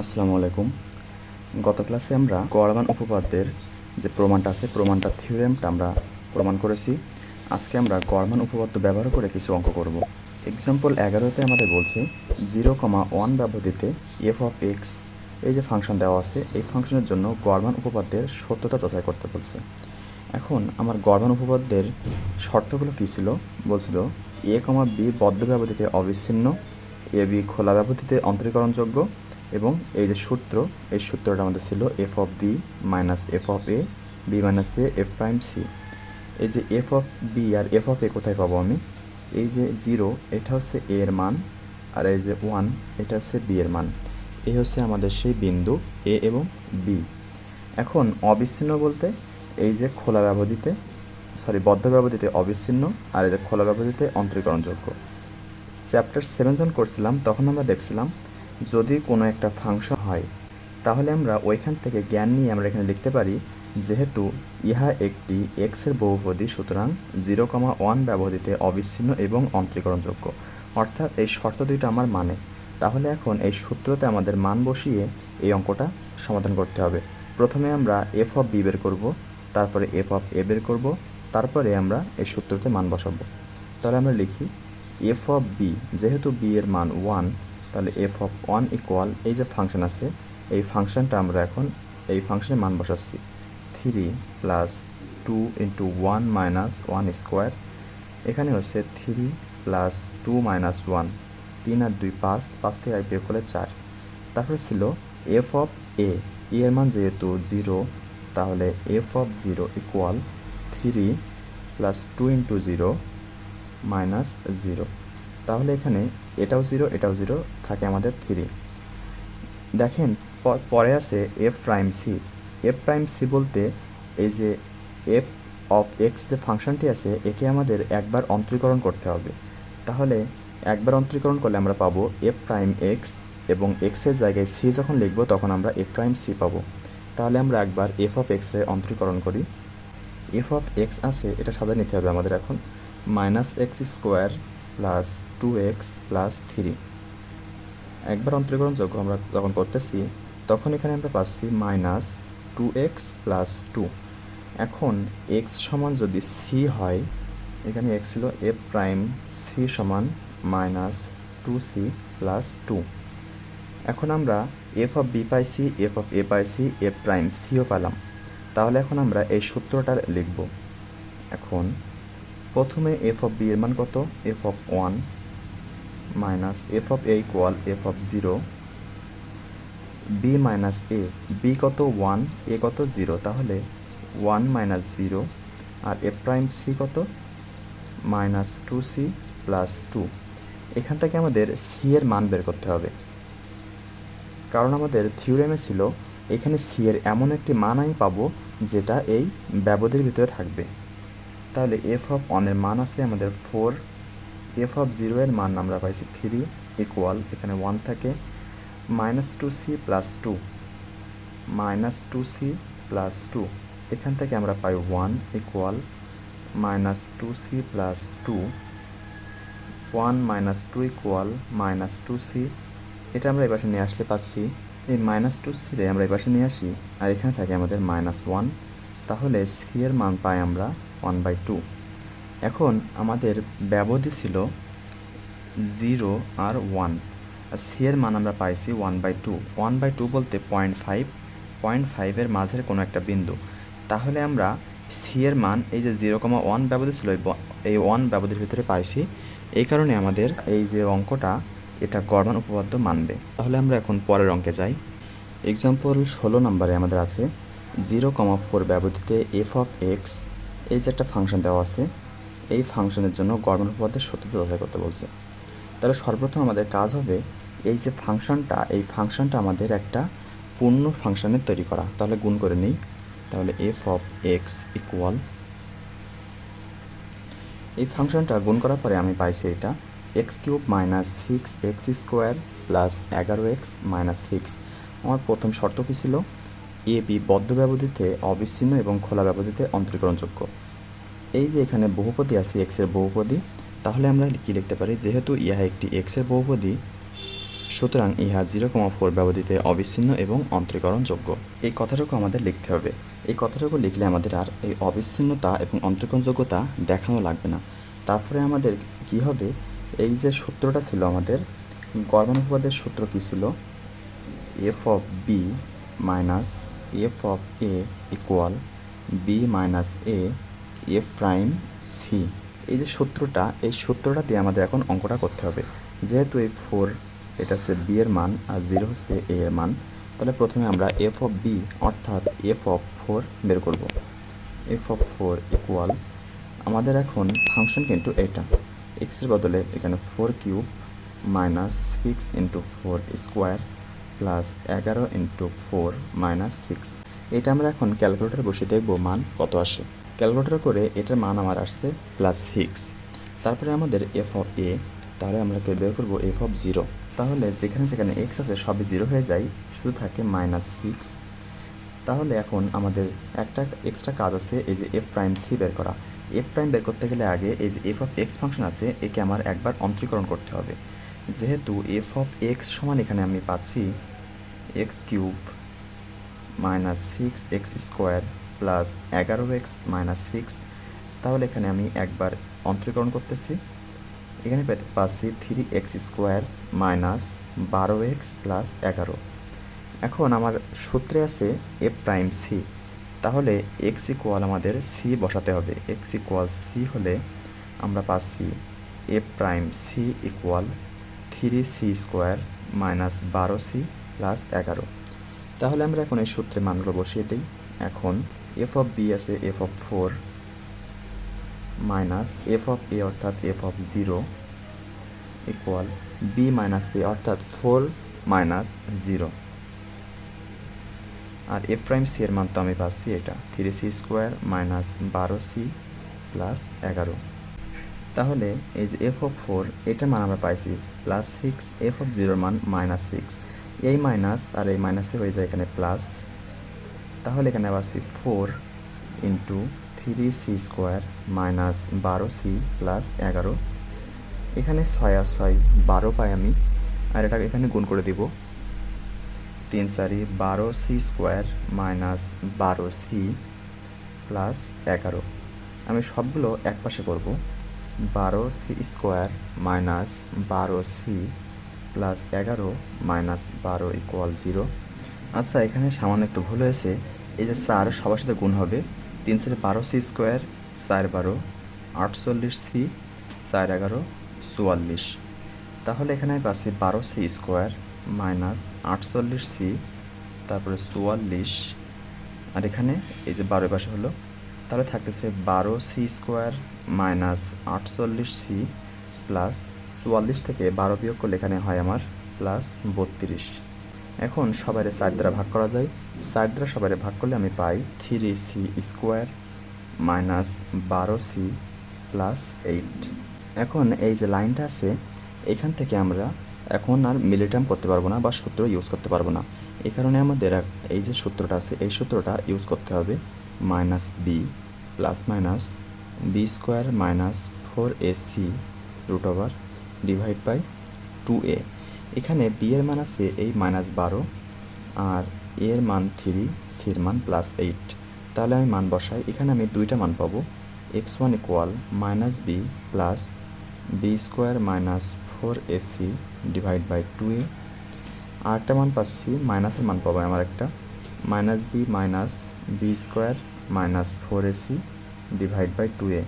আসসালামু আলাইকুম। গত ক্লাসে আমরা গড়মান উপপাদ্যের যে প্রমাণটা আছে, প্রমাণটা থিওরেমটা আমরা প্রমাণ করেছি। আজকে আমরা গড়মান উপপাদ্য ব্যবহার করে কিছু অঙ্ক করব। এক্সাম্পল এগারোতে আমাদের বলছে জিরো কমা ওয়ান ব্যবধিতে এফ অফ এক্স এই যে ফাংশন দেওয়া আছে, এই ফাংশনের জন্য গড়মান উপপাদ্যের সত্যতা যাচাই করতে বলছে। এখন আমার গড়মান উপপাদ্যের শর্তগুলো কী ছিল? বলছিল এ কমা বি বদ্ধ ব্যবধিতে অবিচ্ছিন্ন এ বি খোলা ব্যবধিতে অন্তরীকরণযোগ্য এবং এই যে সূত্র, এই সূত্রটা আমাদের ছিল F of D minus F of A B minus A F prime C এই যে এফ অফ বি আর এফ অফ এ কোথায় পাবো আমি? এই যে জিরো এটা হচ্ছে এ এর মান, আর এই যে ওয়ান এটা হচ্ছে বি এর মান। এই হচ্ছে আমাদের সেই বিন্দু এ এবং বি এখন অবিচ্ছিন্ন বলতে এই যে খোলা ব্যবধিতে সরি বদ্ধ ব্যবধিতে অবিচ্ছিন্ন, আর এই যে খোলা ব্যবধিতে অন্তরীকরণযোগ্য। চ্যাপ্টার সেভেন যখন করছিলাম, তখন আমরা দেখছিলাম যদি কোনো একটা ফাংশন হয়, তাহলে আমরা ওইখান থেকে জ্ঞান নিয়ে আমরা এখানে লিখতে পারি, যেহেতু ইহা একটি এক্সের বহুপদী, সুতরাং জিরো কমা ওয়ান ব্যবহৃতে অবিচ্ছিন্ন এবং অন্তরীকরণযোগ্য। অর্থাৎ এই শর্ত দুইটা আমার মানে। তাহলে এখন এই সূত্রতে আমাদের মান বসিয়ে এই অঙ্কটা সমাধান করতে হবে। প্রথমে আমরা এফ অফ বি বের করব, তারপরে এফ অফ এ বের করব, তারপরে আমরা এই সূত্রতে মান বসাবো। তাহলে আমরা লিখি এফ অফ বি যেহেতু বি এর মান ওয়ান তাহলে এফ অফ ওয়ান ইকুয়াল এই যে ফাংশন আছে, এই ফাংশনটা আমরা এখন এই ফাংশনে মান বসাচ্ছি। Three plus two into one minus one square এখানে হচ্ছে three plus two minus one তিন আর দুই পাঁচ পাঁচ থেকে এক বিয়োগ করলে চার। তারপরে ছিল এফ অফ এ এর মান যেহেতু জিরো তাহলে F of zero equal three plus two into zero minus zero তাহলে এখানে এটাও জিরো এটাও জিরো থাকে আমাদের থ্রি দেখেন পরে আছে F prime C F prime C বলতে এই যে এফ অফ এক্স যে ফাংশনটি আছে, একে আমাদের একবার অন্তরীকরণ করতে হবে। তাহলে একবার অন্তরীকরণ করলে আমরা পাবো এফ প্রাইম এক্স এবং এক্সের জায়গায় সি যখন লিখব, তখন আমরা এফ প্রাইম সি পাবো। তাহলে আমরা একবার এফ অফ এক্সের অন্তরীকরণ করি। এফ অফ এক্স আছে, এটা সাজা নিতে হবে আমাদের এখন। Minus X square plus two X plus three একবার অন্তরীকরণ যোগ্য আমরা যখন করতেছি, তখন এখানে আমরা পাচ্ছি minus two X plus two এখন এক্স সমান যদি সি হয়, এখানে এক্স ছিল এফ প্রাইম সি সমান minus two C plus two এখন আমরা এফ অফ বি পাইছি এফ অফ এ পাইছি এফ প্রাইম সিও পেলাম। তাহলে এখন আমরা এই সূত্রটা লিখব। এখন প্রথমে এফ অফ বি এর মান কত? F of one minus F of A equal F of zero B minus A B কত ওয়ান এ কত জিরো তাহলে ওয়ান মাইনাস জিরো আর এফ প্রাইম সি কত? Minus two C plus two এখান থেকে আমাদের সি এর মান বের করতে হবে। কারণ আমাদের থিওরেমে ছিল, এখানে সি এর এমন একটি মান আমি পাবো, যেটা এই ব্যবধির ভিতরে থাকবে। তাহলে এফ অফ ওয়ানের মান আছে আমাদের ফোর এফ অফ জিরো এর মান আমরা পাইছি থ্রি ইকুয়াল এখানে ওয়ান থাকে minus two C plus two minus two C plus two এখান থেকে আমরা পাই one equal minus two C plus two one minus two equal minus two C এটা আমরা এপাশে নিয়ে আসলে পাচ্ছি, এই মাইনাস টু সিরে আমরা এপাশে নিয়ে আসি, আর এখানে থাকে আমাদের মাইনাস ওয়ান তাহলে সি এর মান পাই আমরা ওয়ান বাই টু এখন আমাদের ব্যবধি ছিল জিরো আর ওয়ান আর সি এর মান আমরা পাইছি one by two one by two বলতে পয়েন্ট ফাইভ পয়েন্ট ফাইভের মাঝের কোনো একটা বিন্দু। তাহলে আমরা সি এর মান, এই যে জিরো কমা ওয়ান ব্যবধি ছিল, এই ওয়ান ব্যবধির ভিতরে পাইছি। এই কারণে আমাদের এই যে অঙ্কটা, এটা গড়মান উপপাদ্য মানবে। তাহলে আমরা এখন পরের অঙ্কে যাই। এক্সাম্পল ষোলো নম্বরে আমাদের আছে জিরো কমা ফোর ব্যবধিতে এফ অফ এক্স এই যে একটা ফাংশন দেওয়া আছে, এই ফাংশনের জন্য গড়মান উপপাদ্যের সত্যতা যাচাই করতে বলছে। তাহলে সর্বপ্রথম আমাদের কাজ হবে এই যে ফাংশনটা এই ফাংশনটা আমাদের একটা পূর্ণ ফাংশনের তৈরি করা। তাহলে গুণ করে নিই। তাহলে এফ অফ এক্স ইকুয়াল এই ফাংশনটা গুণ করার পরে আমি পাইছি এটা X cube minus six X square plus এগারো এক্স মাইনাস সিক্স আমার প্রথম শর্ত কী ছিল? বি বদ্ধ ব্যবধিতে অবিচ্ছিন্ন এবং খোলা ব্যবধিতে অন্তরীকরণযোগ্য। এই যে এখানে বহুপদী আছে এক্সের বহুপদী, তাহলে আমরা কী লিখতে পারি? যেহেতু ইহা একটি এক্সের বহুপদী, সুতরাং ইহা জিরো কমা ফোর ব্যবধিতে অবিচ্ছিন্ন এবং অন্তরীকরণযোগ্য। এই কথাটুকু আমাদের লিখতে হবে। এই কথাটুকু লিখলে আমাদের আর এই অবিচ্ছিন্নতা এবং অন্তরীকরণযোগ্যতা দেখানো লাগবে না। তারপরে আমাদের কি হবে? এই যে সূত্রটা ছিল আমাদের গড়মান উপপাদ্যের সূত্র কী ছিল? F of B minus F of A equal B minus A F prime C এই যে সূত্রটা, এই সূত্রটা দিয়ে আমাদের এখন অঙ্কটা করতে হবে। যেহেতু এই ফোর এটা হচ্ছে বি এর মান, আর জিরো হচ্ছে এ এর মান, তাহলে প্রথমে আমরা এফ অফ বি অর্থাৎ এফ অফ ফোর বের করব। এফ অফ ফোর ইকুয়াল আমাদের এখন ফাংশন কিন্তু এটা। এক্সের বদলে এখানে four cube minus six into four square plus এগারো ইন্টু ফোর মাইনাস সিক্স এটা আমরা এখন ক্যালকুলেটর বসে দেখব মান কত আসে। ক্যালকুলেটর করে এটার মান আমার আসছে প্লাস সিক্স তারপরে আমাদের এফ অফ এ তাহলে আমরা বের করব এফ অফ জিরো তাহলে যেখানে যেখানে এক্স আছে সবই জিরো হয়ে যায়, শুধু থাকে মাইনাস সিক্স তাহলে এখন আমাদের একটা এক্সট্রা কাজ আছে, এই যে এফ প্রাইম সি বের করা। এফ প্রাইম বের করতে গেলে আগে এই যে এফ অফ এক্স ফাংশন আছে, একে আমার একবার অন্তরীকরণ করতে হবে। যেহেতু এফ অফ এক্স সমান এখানে আমি পাচ্ছি X cube minus six X square plus এগারো এক্স মাইনাস সিক্স তাহলে এখানে আমি একবার অন্তরীকরণ করতেছি। এখানে পেতে পাচ্ছি থ্রি এক্স স্কোয়ার মাইনাস বারো এক্স প্লাস এগারো। এখন আমার সূত্রে আছে এফ প্রাইম সি তাহলে এক্স ইকুয়াল আমাদের সি বসাতে হবে। এক্স ইকুয়াল সি হলে আমরা পাচ্ছি F prime C equal three C square minus বারো সি প্লাস এগারো। তাহলে আমরা এখন এই সূত্রে মানগুলো বসিয়ে দিই। এখন এফ অফ বি আছে F of four minus F of A অর্থাৎ F of zero equal B minus A অর্থাৎ ফোর মাইনাস জিরো আর এফ প্রাইম সি এর মান তো আমি পাচ্ছি এটা থ্রি সি স্কোয়ার মাইনাস বারো সি প্লাস এগারো। তাহলে এই যে এফ অফ ফোর এটার মান আমরা পাইছি প্লাস সিক্স এফ অফ জিরোর মান মাইনাস সিক্স এই মাইনাস আর এই মাইনাসে হয়ে যায় এখানে প্লাস তাহলে এখানে পাচ্ছি four into three c square minus বারো সি প্লাস এগারো। এখানে ছয় আর ছয় বারো পাই আমি, আর এটা এখানে গুণ করে দিব। তিন চারি বারো সি স্কোয়ার মাইনাস বারো সি প্লাস এগারো। আমি সবগুলো এক পাশে করব। বারো সি স্কোয়ার মাইনাস বারো সি প্লাস এগারো মাইনাস বারো ইকুয়াল জিরো আচ্ছা এখানে সামান্য একটু ভুল হয়েছে। এই যে চার সবার সাথে গুণ হবে। তিন চারে বারো সি স্কোয়ার, চার বারো, আটচল্লিশ সি, চার এগারো, চুয়াল্লিশ। তাহলে এখানে পাচ্ছি বারো সি স্কোয়ার মাইনাস আটচল্লিশ সি, তারপরে চুয়াল্লিশ। আর এখানে এই যে বারো পাশে হলো, তাহলে থাকতেছে বারো সি স্কোয়ার মাইনাস আটচল্লিশ সি প্লাস চুয়াল্লিশ থেকে বারো বিয়োগ করলে এখানে হয় আমার প্লাস বত্রিশ। এখন সবাইরে চার দ্বারা ভাগ করা যায়। চার দ্বারা সবাইরে ভাগ করলে আমি পাই থ্রি সি স্কোয়ার মাইনাস বারো সি প্লাস এইট এখন এই যে লাইনটা আছে, এখান থেকে আমরা এখন আর মিলিটাম করতে পারব না বা সূত্র ইউজ করতে পারব না। এই কারণে আমাদের এই যে সূত্রটা আছে, এই সূত্রটা ইউজ করতে হবে minus b plus minus b square minus four a c root over divide by two a এখানে বি এর মান আছে এই মাইনাস বারো, আর এ এর মান থ্রি সির মান প্লাস এইট তাহলে আমি মান বসাই। এখানে আমি দুইটা মান পাবো। X one equal minus b plus b square minus four a c divide by two a আরেকটা মান পাচ্ছি মাইনাসের মান পাবো আমার একটা minus b minus b square minus four a c divide by two a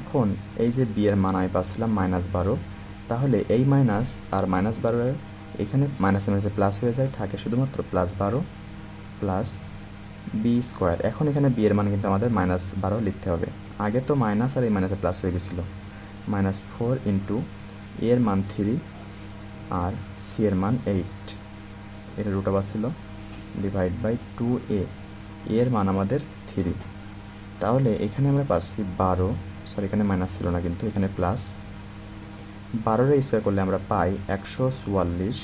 এখন এই যে বি এর মান আমি পাচ্ছিলাম মাইনাস বারো, তাহলে এই মাইনাস আর মাইনাস বারো এখানে মাইনাসে মাইনাসে প্লাস হয়ে যায়, থাকে শুধুমাত্র প্লাস বারো প্লাস বি স্কোয়ার এখন এখানে বি এর মান কিন্তু আমাদের মাইনাস বারো লিখতে হবে। আগে তো মাইনাস আর এই মাইনাসে প্লাস হয়ে গেছিল। মাইনাস ফোর ইন্টু এর মান থ্রি আর সি এর মান এইট এটা রুট ওভার ছিল ডিভাইড বাই টু এ এর মান আমাদের থ্রি তাহলে এখানে আমরা পাচ্ছি বারো সরি এখানে মাইনাস ছিল না কিন্তু এখানে প্লাস বারোর স্কোয়ার করলে আমরা পাই একশো চুয়াল্লিশ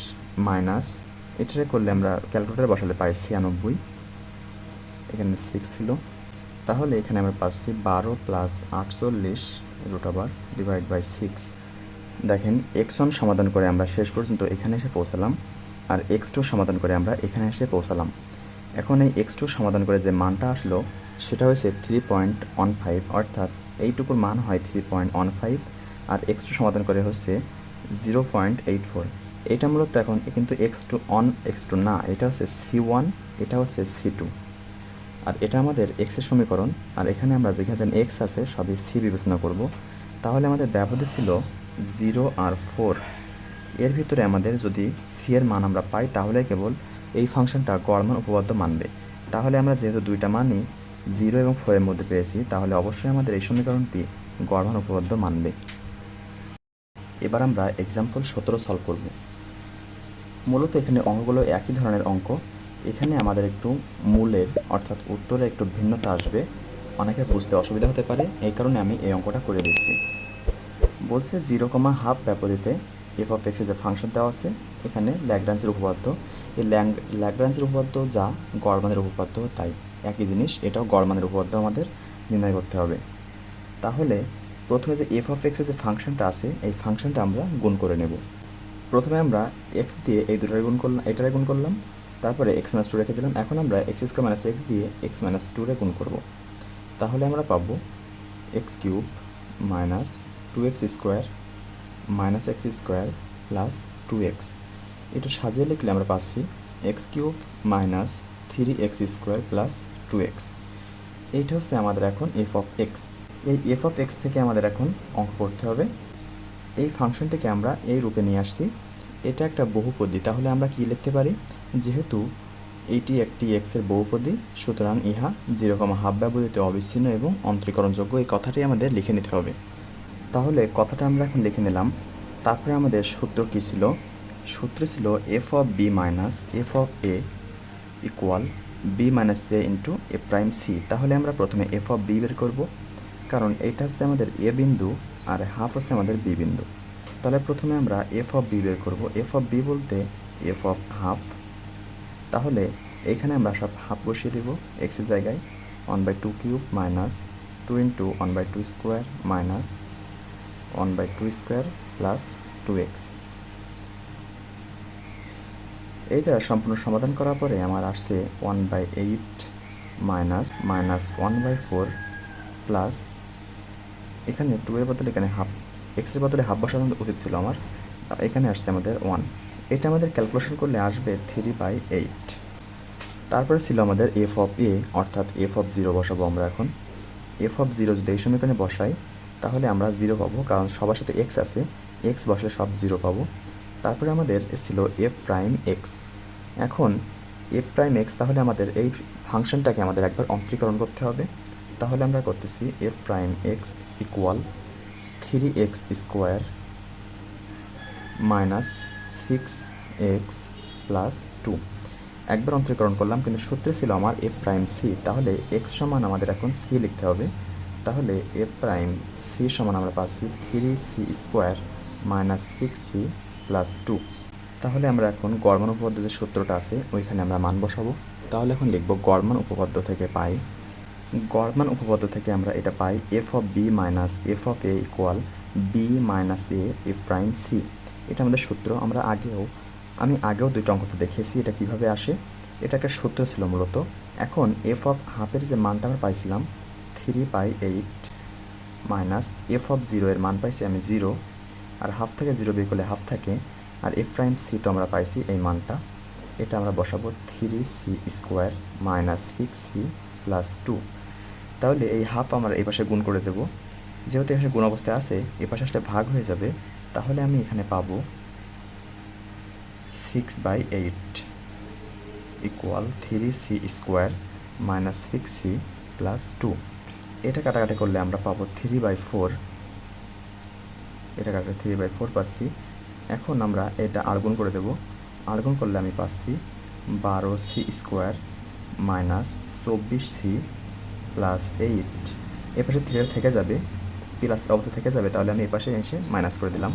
মাইনাস এটারে করলে আমরা ক্যালকুলেটারে বসালে পাই ছিয়ানব্বই। এখানে সিক্স ছিল। তাহলে এখানে আমরা পাচ্ছি বারো প্লাস আটচল্লিশ root over divide by six দেখেন এক্স ওয়ান সমাধান করে আমরা শেষ পর্যন্ত এখানে এসে পৌঁছালাম আর এক্স টু সমাধান করে আমরা এখানে এসে পৌঁছালাম। এখন এই এক্স টু সমাধান করে যে মানটা আসলো, সেটা হয়েছে থ্রি পয়েন্ট ওয়ান ফাইভ অর্থাৎ এইটুকুর মান হয় থ্রি পয়েন্ট ওয়ান ফাইভ আর এক্স টু সমাধান করে হচ্ছে জিরো পয়েন্ট এইট ফোর এটা মূলত এখন কিন্তু x two on x two না, এটা হচ্ছে সি ওয়ান এটা হচ্ছে সি টু আর এটা আমাদের এক্সের সমীকরণ, আর এখানে আমরা যেখানে এক্স আছে সবই সি বিবেচনা করব। তাহলে আমাদের ব্যবধি ছিল জিরো আর ফোর এর ভিতরে আমাদের যদি সি এর মান আমরা পাই, তাহলে কেবল এই ফাংশনটা গড় মান উপপাদ্য মানবে। তাহলে আমরা যেহেতু দুইটা মানই জিরো এবং ফোরের মধ্যে পেয়েছি, তাহলে অবশ্যই আমাদের এই সমীকরণটি গড় মান উপপাদ্য মানবে। এবার আমরা এক্সাম্পল সতেরো সলভ করব। মূলত এখানে অঙ্কগুলো একই ধরনের অঙ্ক। এখানে আমাদের একটু মূলের, অর্থাৎ উত্তরে একটু ভিন্নতা আসবে। অনেকের বুঝতে অসুবিধা হতে পারে, এই কারণে আমি এই অঙ্কটা করে দিচ্ছি। বলছে জিরো কমা হাফ ব্যপদিতে এফ অফ এক্সের যে ফাংশন দেওয়া আছে, এখানে ল্যাগ্রাঞ্জের উপপাদ্য। এই ল্যাগ্রাঞ্জের উপপাদ্য যা গড়মানের উপপাদ্য, তাই। একই জিনিস, এটাও গড়মানের উপপাদ্য আমাদের নির্ণয় করতে হবে। তাহলে প্রথমে যে এফ অফ এক্সের যে ফাংশনটা আছে, এই ফাংশনটা আমরা গুণ করে নেব। প্রথমে আমরা এক্স দিয়ে এই দুটারে গুণ করলাম এটারে গুণ করলাম, তারপরে এক্স মাইনাস টু রেখে দিলাম। এখন আমরা এক্স স্কোয়ার মাইনাস এক্স দিয়ে এক্স মাইনাস টুরে গুণ করব। তাহলে আমরা পাবো x cube minus two x square minus x square plus two x এটা সাজিয়ে লিখলে আমরা পাচ্ছি x cube minus three x square plus two x এইটা হচ্ছে আমাদের এখন এফ অফ এক্স এই এফ অফ এক্স থেকে আমাদের এখন অঙ্ক করতে হবে। এই ফাংশনটিকে আমরা এই রূপে নিয়ে আসছি। এটা একটা বহুপদী, তাহলে আমরা কি লিখতে পারি? যেহেতু এইটি একটি এক্সের বহুপদী, সুতরাং ইহা যেরকম হাফ ব্যবহৃত অবিচ্ছিন্ন এবং অন্তরীকরণযোগ্য, এই কথাটি আমাদের লিখে নিতে হবে। তাহলে কথাটা আমরা এখন লিখে নিলাম। তারপরে আমাদের সূত্র কী ছিল? সূত্র ছিল f of b minus f of a equal b minus a into a prime c তাহলে আমরা প্রথমে এফ অফ বি বের করব, কারণ এটা হচ্ছে আমাদের এ বিন্দু আর হাফ হচ্ছে আমাদের বি বিন্দু। তাহলে প্রথমে আমরা এফ অফ বি বের করব। এফ অফ বি বলতে এফ অফ হাফ তাহলে এখানে আমরা সব হাফ বসিয়ে দেব এক্সের জায়গায়। One by two cube minus two into one by two square minus one by two square plus two x এইটা সম্পূর্ণ সমাধান করার পরে আমার আসছে one by eight minus minus one by four plus এখানে টু এর বদলে এখানে হাফ এক্সের বদলে হাফ বসানো উচিত ছিল আমার। এখানে আসছে আমাদের ওয়ান এটা আমাদের ক্যালকুলেশন করলে আসবে থ্রি বাই এইট তারপরে ছিল আমাদের এফ অফ এ অর্থাৎ এফ অফ জিরো বসাবো আমরা এখন। এফ অফ জিরো যদি এই সমীকরণে বসাই, তাহলে আমরা জিরো পাবো, কারণ সবার সাথে এক্স আছে এক্স বসলে সব জিরো পাবো। তারপরে আমাদের ছিল এফ প্রাইম এক্স এখন এফ প্রাইম এক্স তাহলে আমাদের এই ফাংশনটাকে আমাদের একবার অন্তরীকরণ করতে হবে। তাহলে আমরা করতেছি f prime x equal three x square minus six x plus two একবার অন্তরীকরণ করলাম, কিন্তু সূত্রে ছিল আমার এফ প্রাইম সি তাহলে এক্স সমান আমাদের এখন সি লিখতে হবে। তাহলে এফ প্রাইম সি সমান আমরা পাচ্ছি three c square minus six c plus two তাহলে আমরা এখন গড়মান উপপাদ্য যে সূত্রটা আছে, ওইখানে আমরা মান বসাবো। তাহলে এখন লিখব গড়মান উপপাদ্য থেকে পাই। গড়মান উপপাদ্য থেকে আমরা এটা পাই f of b minus f of a equal b minus a f prime c এটা আমাদের সূত্র, আমরা আগেও, আমি আগেও দুইটা অঙ্কতে দেখেছি এটা কীভাবে আসে। এটা একটা সূত্র ছিল মূলত, এখন এফ অফ হাফের যে মানটা আমরা পাইছিলাম three by eight minus f of zero এর মান পাইছি আমি জিরো আর হাফ থেকে জিরো বের করলে হাফ থাকে। আর এফ প্রাইম সি তো আমরা পাইছি এই মানটা। এটা আমরা বসাবো three c square minus six c plus two. তাহলে এই হাফ আমরা এই পাশে গুণ করে দেবো। যেহেতু এখানে গুণ অবস্থায় আছে, এ পাশে আসলে ভাগ হয়ে যাবে। তাহলে আমি এখানে পাবো six by eight equal three c square minus six c plus two. এটা কাটাকাটি করলে আমরা পাবো থ্রি বাই ফোর এটা কাটাকাটি থ্রি বাই ফোর পাচ্ছি এখন আমরা এটা আর্গুন করে দেব। আর্গুন করলে আমি পাচ্ছি বারো সি স্কোয়ার মাইনাস চব্বিশ সি প্লাস এইট এ পাশে থ্রিটা থেকে যাবে প্লাস অবস্থা থেকে যাবে, তাহলে আমি এ পাশে এসে মাইনাস করে দিলাম।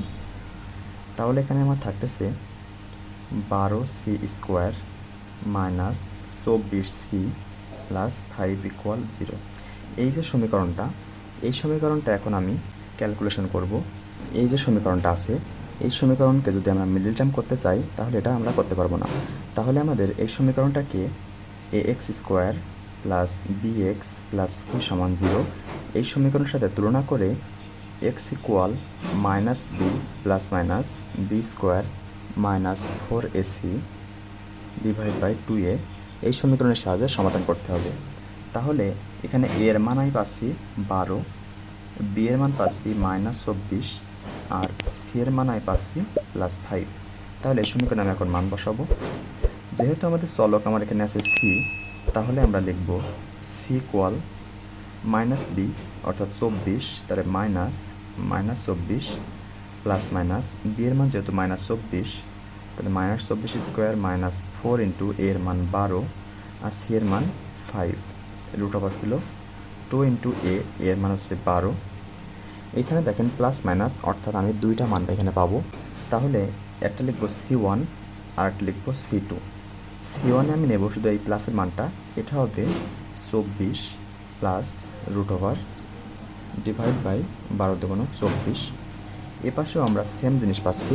তাহলে এখানে আমার থাকতেছে বারো সি স্কোয়ার মাইনাস চব্বিশ c plus five equal zero এই যে সমীকরণটা, এই সমীকরণটা এখন আমি ক্যালকুলেশন করব। এই যে সমীকরণটা আছে, এই সমীকরণকে যদি আমরা মিডল টার্ম করতে চাই, তাহলে এটা আমরা করতে পারব না। তাহলে আমাদের এই সমীকরণটাকে a x square plus b x plus c সমান জিরো এই সমীকরণের সাথে তুলনা করে x equal minus b plus minus b square minus four a c divide by two a এই সমীকরণের সাহায্যে সমাধান করতে হবে। তাহলে এখানে এর মান আমি পাচ্ছি বারো বি এর মান পাচ্ছি মাইনাস চব্বিশ আর সি এর মান আমি পাচ্ছি প্লাস ফাইভ তাহলে এই সমীকরণে আমি এখন মান বসাবো। যেহেতু আমাদের চলক আমার এখানে আছে সি তাহলে আমরা লিখব সি কোয়াল মাইনাস বি অর্থাৎ চব্বিশ, তাহলে মাইনাস মাইনাস চব্বিশ প্লাস মাইনাস বি এর মান যেহেতু মাইনাস চব্বিশ, তাহলে মাইনাস চব্বিশ স্কোয়ার মাইনাস ফোর ইন্টু এর মান বারো, আর সি এর মান ফাইভ রুট অফ ছিল টু ইন্টু এ এর মান হচ্ছে বারো। এখানে দেখেন প্লাস মাইনাস অর্থাৎ আমি দুইটা মান এখানে পাবো। তাহলে একটা লিখব সি ওয়ান আর একটা লিখব সি টু সি ওয়ানে আমি নেব শুধু এই প্লাসের মানটা। এটা হবে চব্বিশ plus root over divide by বারো দেবো চব্বিশ। এ পাশেও আমরা সেম জিনিস পাচ্ছি।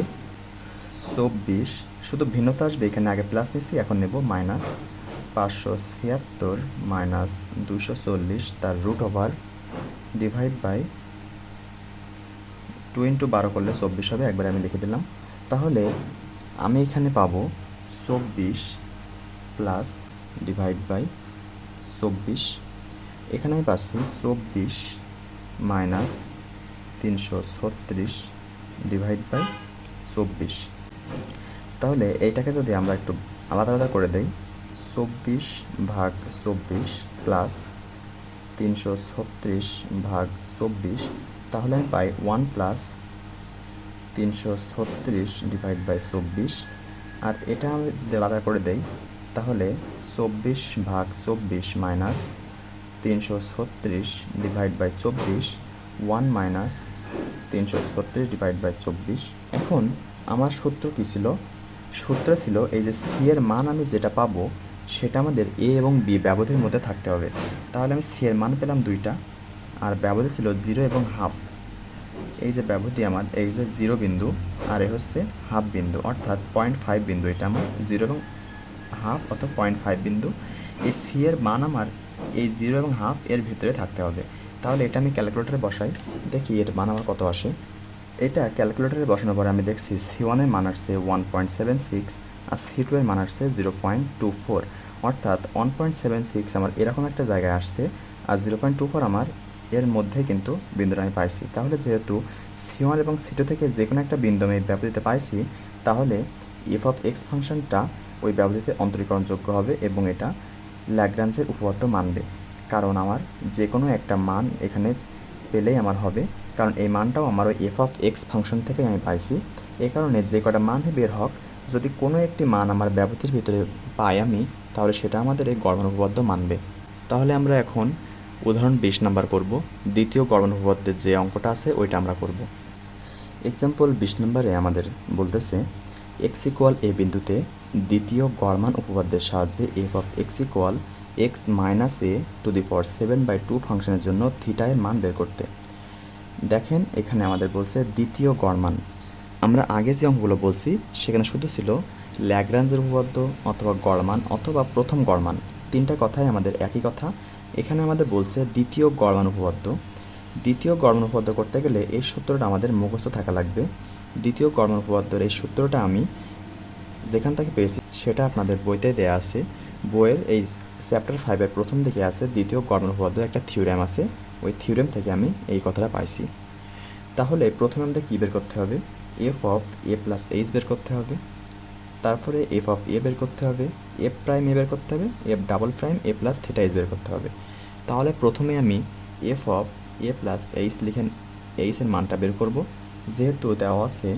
চব্বিশ, শুধু ভিন্নতা আসবে, এখানে আগে প্লাস নিচ্ছি এখন নেব মাইনাস পাঁচশো ছিয়াত্তর মাইনাস দুশো চল্লিশ, তার root over divide by two into বারো করলে চব্বিশ হবে, একবার আমি লিখে দিলাম। তাহলে আমি এখানে পাবো চব্বিশ প্লাস ডিভাইড বাই চব্বিশ। এখানে আমি পাচ্ছি চব্বিশ মাইনাস তিনশো ছত্রিশ ডিভাইড বাই চব্বিশ। তাহলে এইটাকে যদি আমরা একটু আলাদা আলাদা করে দেই, চব্বিশ ভাগ চব্বিশ প্লাস তিনশো ছত্রিশ ভাগ চব্বিশ তাহলে আমি পাই ওয়ান প্লাস তিনশো ছত্রিশ ডিভাইড বাই চব্বিশ। আর এটা আমি যদি আলাদা করে দেই, তাহলে চব্বিশ ভাগ চব্বিশ মাইনাস তিনশো ছত্রিশ ডিভাইড বাই চব্বিশ, ওয়ান মাইনাস তিনশো ছত্রিশ ডিভাইড বাই চব্বিশ। এখন আমার সূত্র কী ছিল? সূত্র ছিল এই যে সি এর মান আমি যেটা পাবো, সেটা আমাদের এ এবং বি ব্যবধির মধ্যে থাকতে হবে। তাহলে আমি সি এর মান পেলাম দুইটা। আর ব্যবধি ছিল জিরো এবং হাফ। এই যে ব্যবধি আমার, এই হলো জিরো বিন্দু আর এ হচ্ছে হাফ বিন্দু, অর্থাৎ পয়েন্ট ফাইভ বিন্দু। এটা আমার জিরো এবং হাফ অর্থাৎ পয়েন্ট ফাইভ বিন্দু। এই সি এর মান আমার এই জিরো এবং হাফ এর ভিতরে থাকতে হবে। তাহলে এটা আমি ক্যালকুলেটারে বসাই, দেখি এর মান আমার কত আসে। এটা ক্যালকুলেটারে বসানোর পরে আমি দেখছি সি ওয়ানের মান আসছে ওয়ান পয়েন্ট সেভেন সিক্স আর সি টু এর মান আসছে জিরো পয়েন্ট টু ফোর অর্থাৎ ওয়ান পয়েন্ট সেভেন সিক্স আমার এরকম একটা জায়গায় আসছে আর জিরো পয়েন্ট টু ফোর আমার এর মধ্যে কিন্তু বিন্দুটা আমি পাইছি। তাহলে যেহেতু সি ওয়ান এবং সি টু থেকে যে কোনো একটা বিন্দু আমি ব্যবধিতে পাইছি, তাহলে এফ অফ এক্স ফাংশনটা ওই ব্যবধিতে অন্তরীকরণযোগ্য হবে এবং এটা ল্যাগ্রান্সের উপপাদ্য মানবে। কারণ আমার যে কোনো একটা মান এখানে পেলেই আমার হবে। কারণ এই মানটাও আমার ওই এফ অফ এক্স ফাংশন থেকেই আমি পাইছি। এই কারণে যে কটা মান বের হোক, যদি কোনো একটি মান আমার ব্যবধির ভিতরে পাই আমি, তাহলে সেটা আমাদের এই গড়মান উপপাদ্য মানবে। তাহলে আমরা এখন উদাহরণ বিশ নাম্বার করব দ্বিতীয় গড়মান উপপাদ্যের যে অঙ্কটা আছে, ওইটা আমরা করব এক্সাম্পল বিশ নম্বরে আমাদের বলতেছে এক্স ইকুয়াল এ বিন্দুতে দ্বিতীয় গড়মান উপপাদ্যের সাহায্যে f of x equal x minus a to the power seven by two ফাংশনের জন্য থিটায়ের মান বের করতে। দেখেন, এখানে আমাদের বলছে দ্বিতীয় গড়মান। আমরা আগে যে অঙ্কগুলো বলছি, সেখানে শুধু ছিল ল্যাগ্রাঞ্জের উপপাদ্য অথবা গড়মান অথবা প্রথম গড়মান। তিনটা কথাই আমাদের একই কথা। এখানে আমাদের বলছে দ্বিতীয় গড়মান দ্বিতীয় গড়মান করতে গেলে এই সূত্রটা আমাদের মুখস্থ থাকা লাগবে। দ্বিতীয় গড়মান এই সূত্রটা আমি যেখান থেকে পেয়েছি সেটা আপনাদের বইতে দেয়া আছে। বইয়ের এই চ্যাপ্টার ফাইভের প্রথম দিকে আছে দ্বিতীয় গড়মান একটা থিওরেম আছে। ওই থিওরেম থেকে আমি এই কথাটা পাইছি। তাহলে প্রথমে আমাদের কী বের করতে হবে? F of a plus h বের করতে হবে। তারপরে এফ অফ এ বের করতে হবে এফ প্রাইম এ বের করতে হবে f double prime a plus theta h বের করতে হবে। তাহলে প্রথমে আমি f of a plus h লিখে এইচের মানটা বের করব। যেহেতু দেওয়া আছে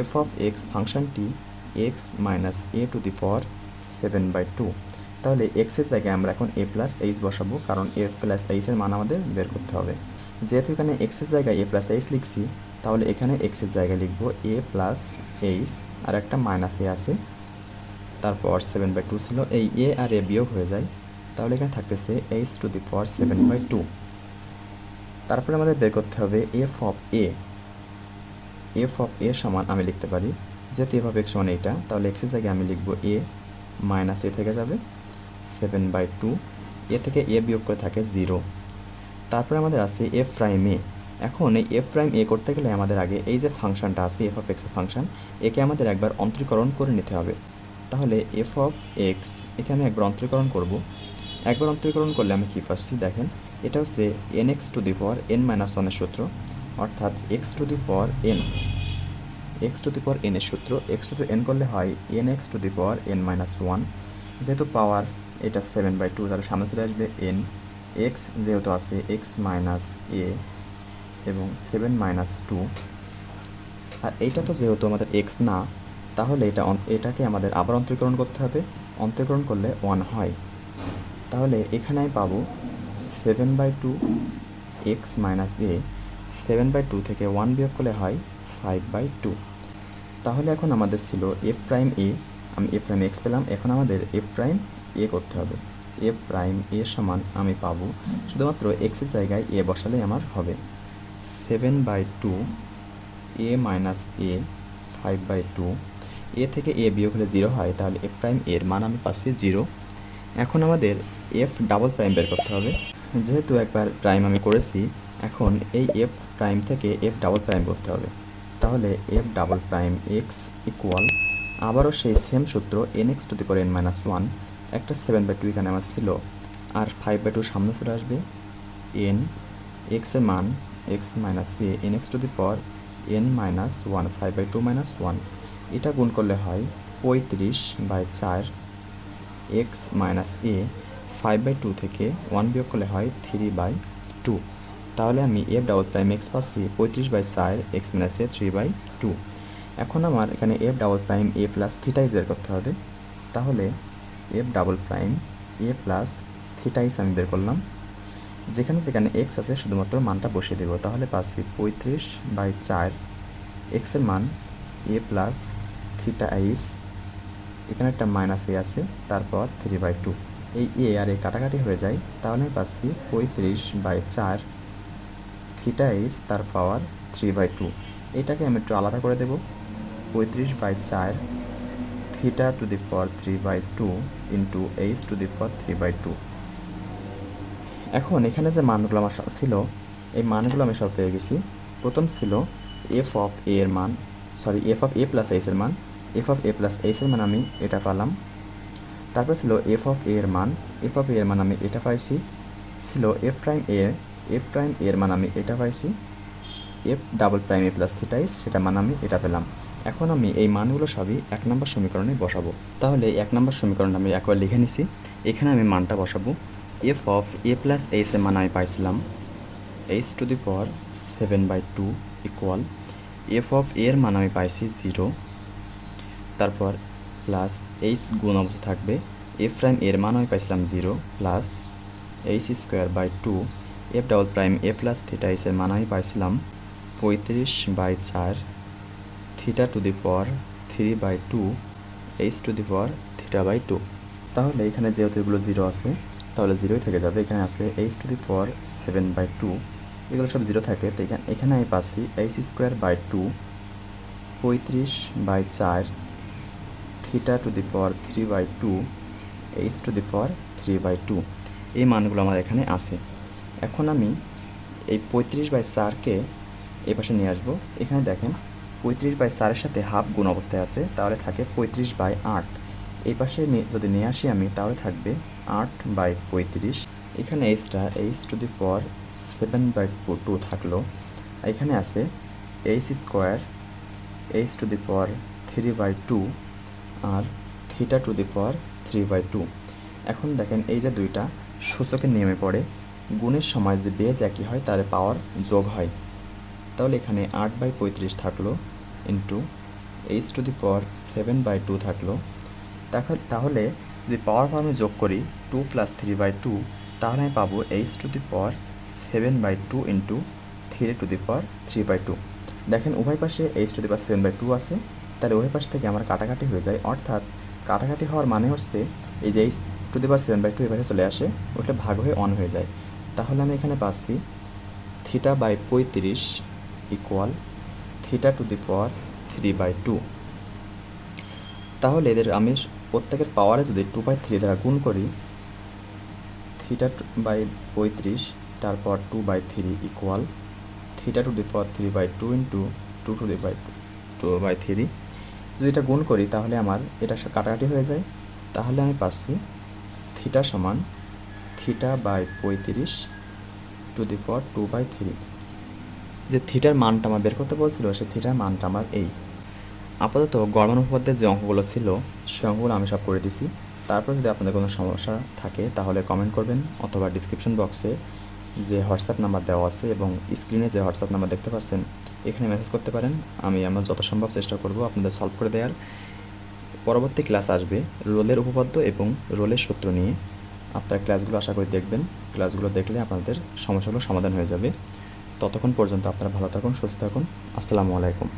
এফ অফ এক্স ফাংশনটি x minus a to the power seven by two তাহলে এক্সের জায়গায় আমরা এখন এ প্লাস এইচ বসাবো, কারণ এ প্লাস এইচের মান আমাদের বের করতে হবে। যেহেতু এখানে এক্সের জায়গায় এ প্লাস এইচ লিখছি, তাহলে এখানে এক্সের জায়গায় লিখব এ প্লাস এইচ আর একটা মাইনাস এ আছে। তারপর সেভেন বাই টু ছিল। এই এ আর এ বিয়োগ হয়ে যায়। তাহলে এখানে থাকতেছে h to the power seven by two তারপরে আমাদের বের করতে হবে f of a f of a সমান আমি লিখতে পারি। যেহেতু অফ এক্স সমান এইটা, তাহলে এক্সের জায়গায় আমি লিখব এ মাইনাস এ থেকে যাবে। সেভেন বাই টু এ থেকে এ বিয়োগ করে থাকে জিরো তারপরে আমাদের আছে এফ প্রাইম এ এখন এই এফ প্রাইম এ করতে গেলে আমাদের আগে এই যে ফাংশনটা আছে এফ অফ এক্সের ফাংশন, একে আমাদের একবার অন্তরীকরণ করে নিতে হবে। তাহলে এফ অফ এক্স একে আমি একবার অন্তরীকরণ করব। একবার অন্তরীকরণ করলে আমি কী পাচ্ছি? দেখেন, এটা হচ্ছে n x to the power n minus ওয়ানের সূত্র, অর্থাৎ x to the power n x to the power n এর সূত্র এক্স টু দি এন করলে হয় n x to the power n minus one যেহেতু পাওয়ার এটা সেভেন বাই টু তাহলে সামনে চলে আসবে এন এক্স যেহেতু আছে এক্স মাইনাস এ এবং সেভেন মাইনাস টু আর এইটা তো যেহেতু আমাদের এক্স না, তাহলে এটা এটাকে আমাদের আবার অন্তরীকরণ করতে হবে। অন্তরীকরণ করলে ওয়ান হয়। তাহলে এখানে আমি পাবো seven by two x minus a seven by two থেকে ওয়ান বিয়োগ করলে হয় ফাইভ বাই টু তাহলে এখন আমাদের ছিল এফ প্রাইম এ আমি এফ প্রাইম এক্স পেলাম। এখন আমাদের এফ প্রাইম এ করতে হবে। এফ প্রাইম এ সমান আমি পাবো। শুধুমাত্র এক্সের জায়গায় এ বসালেই আমার হবে। Seven by two, a minus a, five by two, a থেকে এ বিয়োগ হলে জিরো হয়, তাহলে এফ প্রাইম এর মান আমি পাচ্ছি জিরো। এখন আমাদের এফ ডাবল প্রাইম বের করতে হবে। যেহেতু একবার প্রাইম আমি করেছি, এখন এই এফ প্রাইম থেকে এফ ডাবল প্রাইম করতে হবে। তাহলে f double prime x equal আবারও সেই সেম সূত্র n x to the power n minus one. একটা সেভেন বাই টু এখানে আমার ছিল। আর ফাইভ বাই টু সামনে চলে আসবে। এন এক্সের মান x minus a n x to the power n minus one five by two minus one এটা গুণ করলে হয় পঁয়ত্রিশ বাই চার x minus a five by two থেকে ওয়ান বিয়োগ করলে হয় থ্রি বাই টু তাহলে আমি এফ ডাবল প্রাইম এক্স পাচ্ছি, পঁয়ত্রিশ বাই চার x minus a three by two এখন আমার এখানে f double prime a plus theta h বের করতে হবে। তাহলে f double prime a plus theta h আমি বের করলাম। যেখানে যেখানে এক্স আছে শুধুমাত্র মানটা বসিয়ে দেবো, তাহলে পাচ্ছি পঁয়ত্রিশ বাই চার। এক্সের মান এ প্লাস থ্রিটা আইস এখানে একটা মাইনাস এ আছে, তারপর থ্রি বাই টু এই এ আর এ কাটাকাটি হয়ে যায়, তাহলে আমি পাচ্ছি পঁয়ত্রিশ বাই চার থিটা এইচ তার পাওয়ার থ্রি বাই টু এটাকে আমি একটু আলাদা করে দেব, পঁয়ত্রিশ বাই চার theta to the power three by two into h to the power three by two এখন এখানে যে মানগুলো আমার ছিল, এই মানগুলো আমি সব পেয়ে গেছি। প্রথম ছিল এফ অফ এ এর মান sorry f of a plus h এর মান। F of a plus h এর মান আমি এটা পেলাম। তারপর ছিল এফ অফ এ এর মান এফ অফ এ এর মান আমি এটা পাইছি। ছিল f prime a f prime a এর মান আমি এটা পাইছি। F double prime a plus theta h সেটা মান আমি এটা পেলাম। এখন আমি এই মানগুলো সবই এক নম্বর সমীকরণে বসাবো। তাহলে এক নম্বর সমীকরণটা আমি একবার লিখে নিছি। এখানে আমি মানটা বসাবো। F of a plus h এর মান আমি পাইছিলাম h to the power seven by two equal f of এর মান আমি পাইছি জিরো তারপর প্লাস এইচ গুণ অবস্থা থাকবে এফ প্রাইম এর মান আমি পাইছিলাম zero plus h square by two f double prime a plus theta h এর মান আমি পাইছিলাম পঁয়ত্রিশ বাই চার theta to the power three by two h to the power theta by two তাহলে এখানে যেহেতু এগুলো জিরো আছে তাহলে জিরোই থেকে যাবে। এখানে আছে h to the power seven by two এগুলো সব জিরো থাকে। তো এখানে এখানে আমি পাচ্ছি এইচ স্কোয়ার বাই টু পঁয়ত্রিশ বাই চার theta to the power three by two h to the power three by two এই মানগুলো আমার এখানে আছে। এখন আমি এই পঁয়ত্রিশ বাই চারকে এই পাশে নিয়ে আসব। এখানে দেখেন পঁয়ত্রিশ বাই চারের সাথে হাফ গুণ অবস্থায় আছে, তাহলে থাকে পঁয়ত্রিশ বাই আট। এই পাশে যদি নিয়ে আসি আমি, তাহলে থাকবে আট বাই পঁয়ত্রিশ। এখানে এইচটা h to the power seven by two থাকল। এখানে আছে h square h to the power three by two R theta to the power three by two এখন দেখেন এই যে দুইটা সূচকের নিয়মে পড়ে। গুণের সময় যদি বেজ একই হয়, তাহলে পাওয়ার যোগ হয়। তাহলে এখানে আট বাই পঁয়ত্রিশ থাকল into h to the power seven by two থাকল। তাহলে যদি পাওয়ার আমি যোগ করি two plus three by two তাহলে আমি পাবো h to the power seven by two into three to the power three by two দেখেন, উভয় পাশে h to the power seven by two আছে। তাহলে উভয় পাশ থেকে আমার কাটাকাটি হয়ে যায়। অর্থাৎ কাটাকাটি হওয়ার মানে হচ্ছে এই যে h to the power seven by two এভাবে চলে আসে, ওটা ভাগ হয়ে অন হয়ে যায়। তাহলে আমি এখানে পাচ্ছি থিটা বাই পঁয়ত্রিশ equal theta to the power three by two তাহলে এদের আমি প্রত্যেকের পাওয়ারে যদি টু বাই থ্রি দ্বারা গুণ করি থিটা বাই পঁয়ত্রিশ, তারপর two by three equal theta to the power three by two into two to the by two by three যদি এটা গুণ করি, তাহলে আমার এটা কাটাকাটি হয়ে যায়। তাহলে আমি পাচ্ছি থিটা সমান থিটা বাই পঁয়ত্রিশ to the power two by three যে থিটার মানটা আমার বের করতে বলছিল সেই থিটার মানটা আমার এই। আপাতত গড়মান উপপাদ্যের যে অঙ্কগুলো ছিল সেই অঙ্কগুলো আমি সব করে দিছি। তারপর যদি আপনাদের কোনো সমস্যা থাকে, তাহলে কমেন্ট করবেন অথবা ডিসক্রিপশন বক্সে যে হোয়াটসঅ্যাপ নাম্বার দেওয়া আছে এবং স্ক্রিনে যে হোয়াটসঅ্যাপ নাম্বার দেখতে পাচ্ছেন, এখানে মেসেজ করতে পারেন। আমি আমার যত সম্ভব চেষ্টা করব আপনাদের সলভ করে দেওয়ার পরবর্তী ক্লাস আসবে রোলের উপপাদ্য এবং রোলের সূত্র নিয়ে। আপনার ক্লাসগুলো আশা করি দেখবেন। ক্লাসগুলো দেখলে আপনাদের সমস্যাগুলো সমাধান হয়ে যাবে। ততক্ষণ পর্যন্ত আপনারা ভালো থাকুন, সুস্থ থাকুন। আসসালামু আলাইকুম।